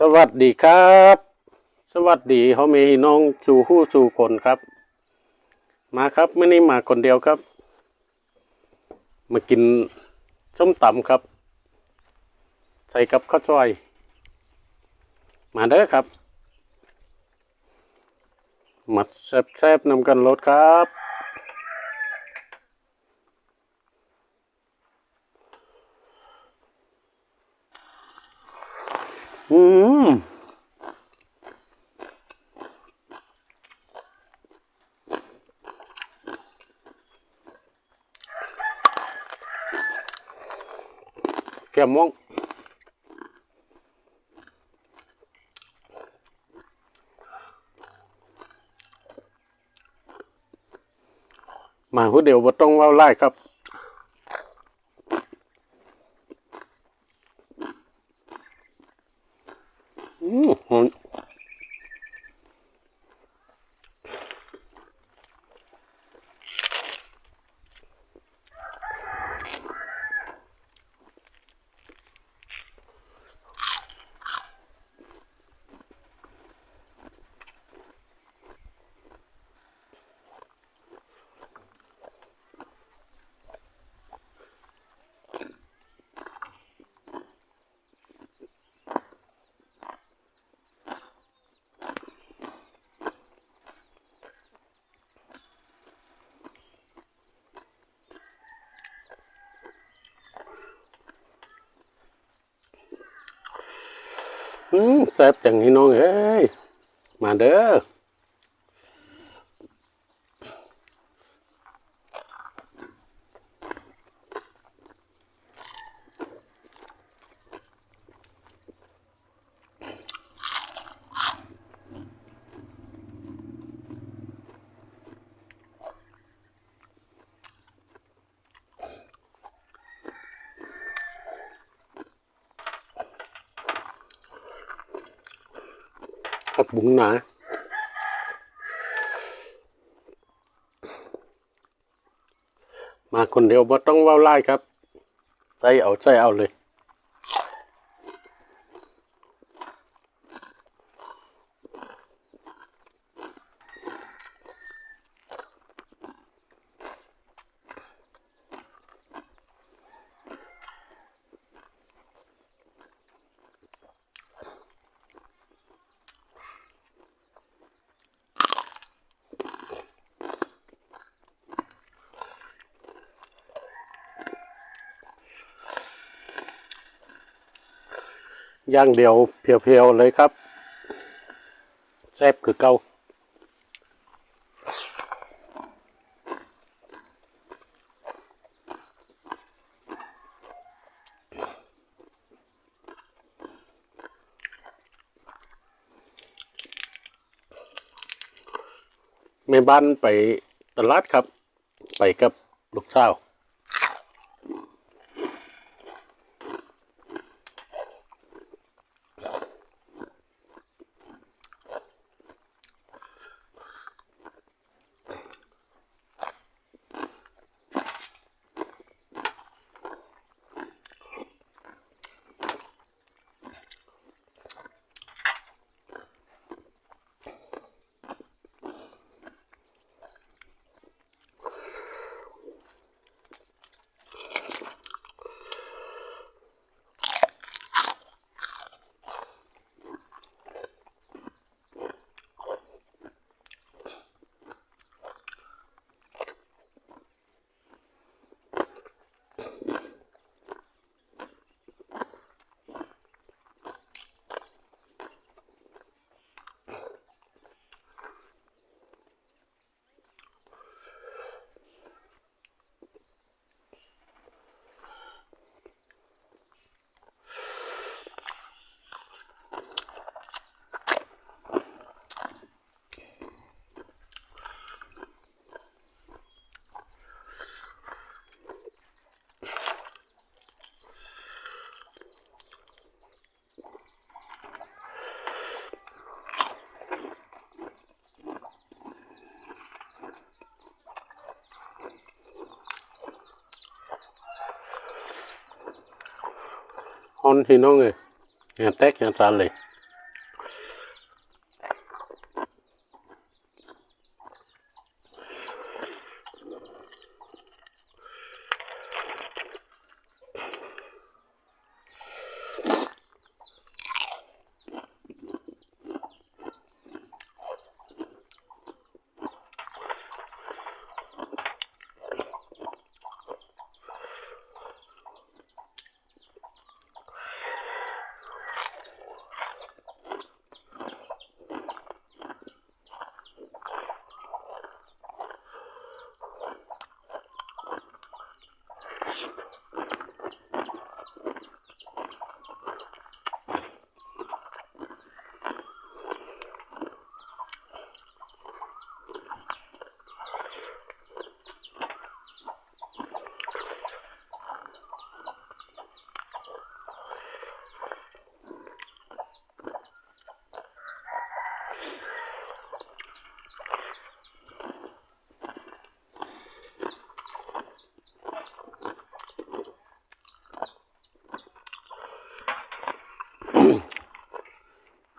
สวัสดีครับ สวัสดีเขามีน้องจูฮู้จูคนครับ มาครับไม่นี้มาคนเดียวครับ มากินส้มตำครับ ใส่กับข้าวซอย มาเด้อครับมาแซ่บๆนำกันรถครับ อืมแก้มม่วงมาผู้เดียวบ่ต้องเว้าไล่ครับ อืม แซ่บจังนี้น้องเอ้ยมาเด้อ ผัก บุ้งหนามาคนเดียวบ่ต้องเว้าไล่ครับ ใจเอาใจเอาเลย ย่างเดียวเพียวๆเลยครับแซ่บคือเก่าแม่บ้านไปตลาดครับ ไปกับลูกสาว ฮ อนพี่น้องเลยงานแตกงานสานเลย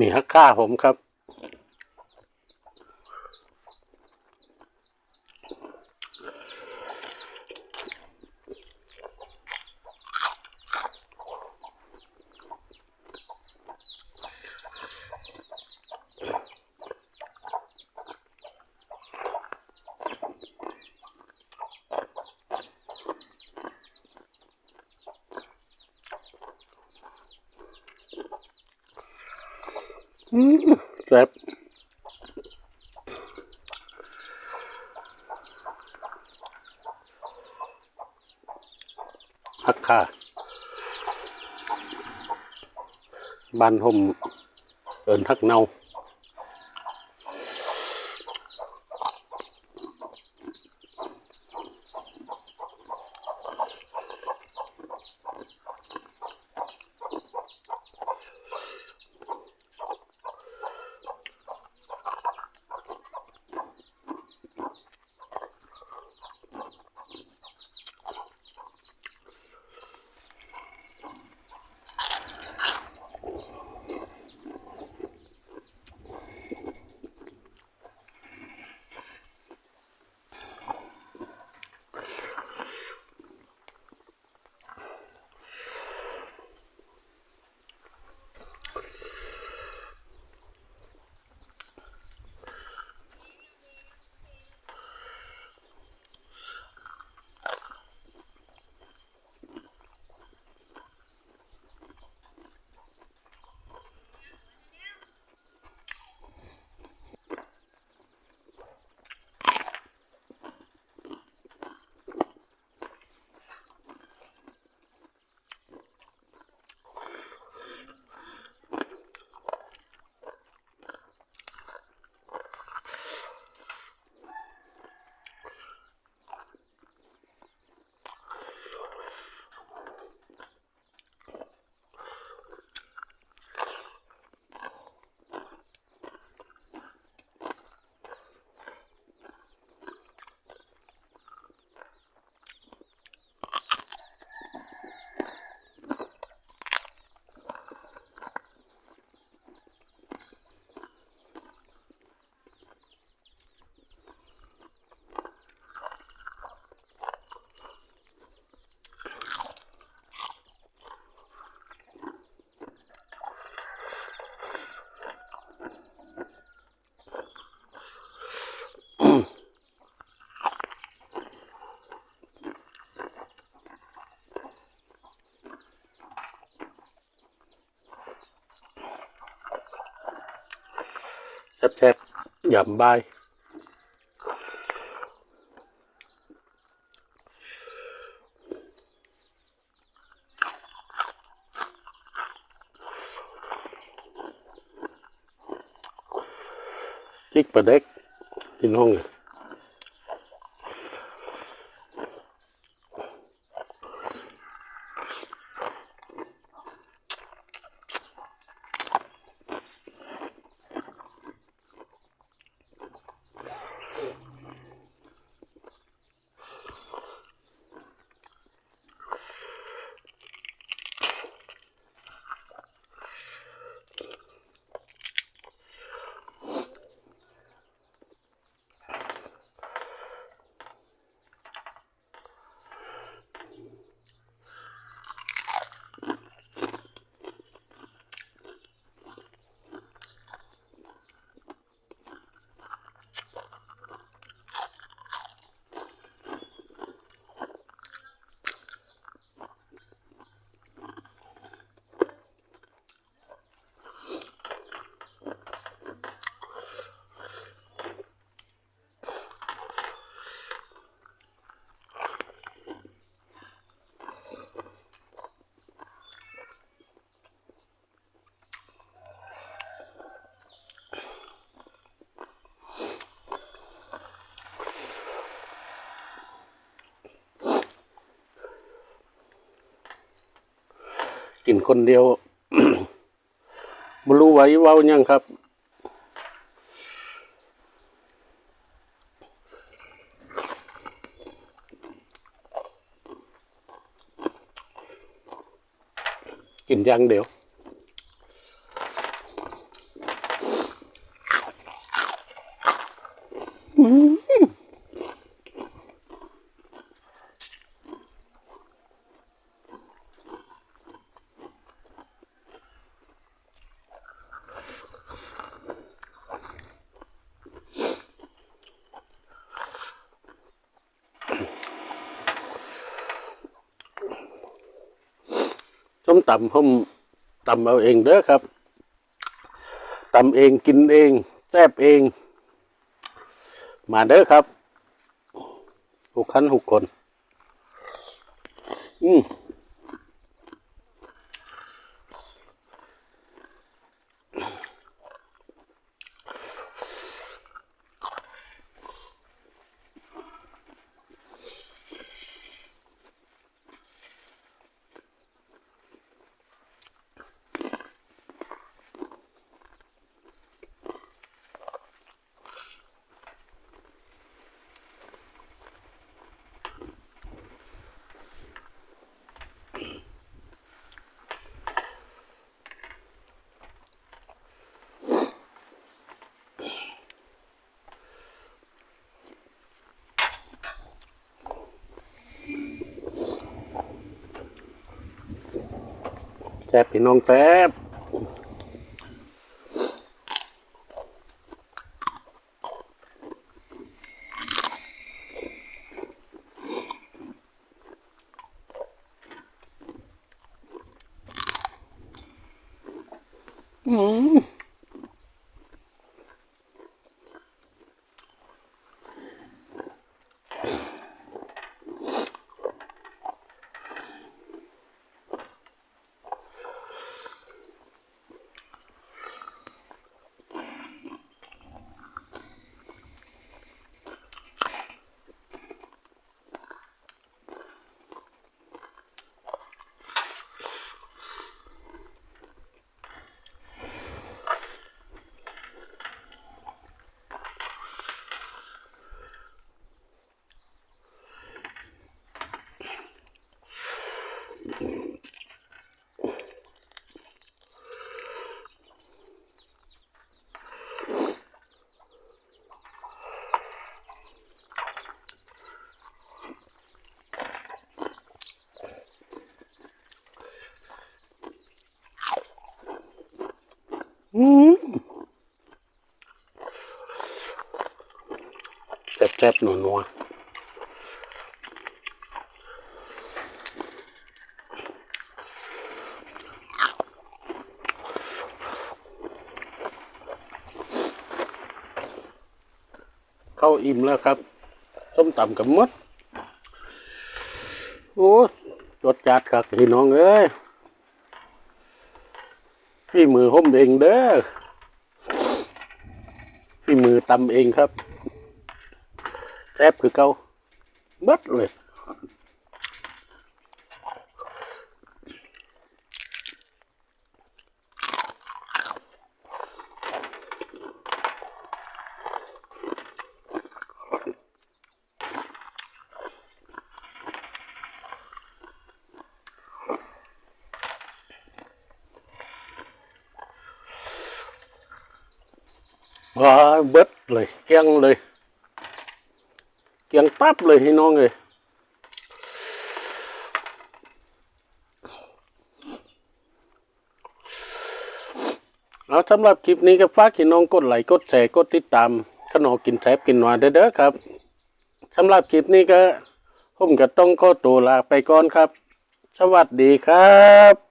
มีฮักค่าผมครับ อืม แซ่บฮักค่าบ้านผมเอินทักเนา แซ่บๆยำบายจิกปลาเด็กกินห้องเลย กินคนเดียวบรู้ไว้เว้ายังครับ กินอย่างเดียว มตำผมตำเอาเองเด้อครับตำเองกินเองแซ่บเอง มาเด้อครับหกคันหกคน อืม แซ่บพี่น้องแซ่บอืมอืม แซ่บแซ่บนัวนัวเข้าอิ่มแล้วครับ ส้มตำกับมด โอ้จดจัดครับพี่น้องเอ้ยฝีมือผมเองเด้อฝีมือตำเองครับ แซ่บคือเก่าเบิด เลยว้ายเบิดเลยเกลี้ยงปั๊บเลยพี่น้องเลยเอาสำหรับคลิปนี้ก็ฝากพี่น้องกดไลค์กดแชร์กดติดตามขนมกินแซบกินหวานเด้อครับสำหรับคลิปนี้ก็ผมก็ต้องขอตัวลาไปก่อนครับ สวัสดีครับ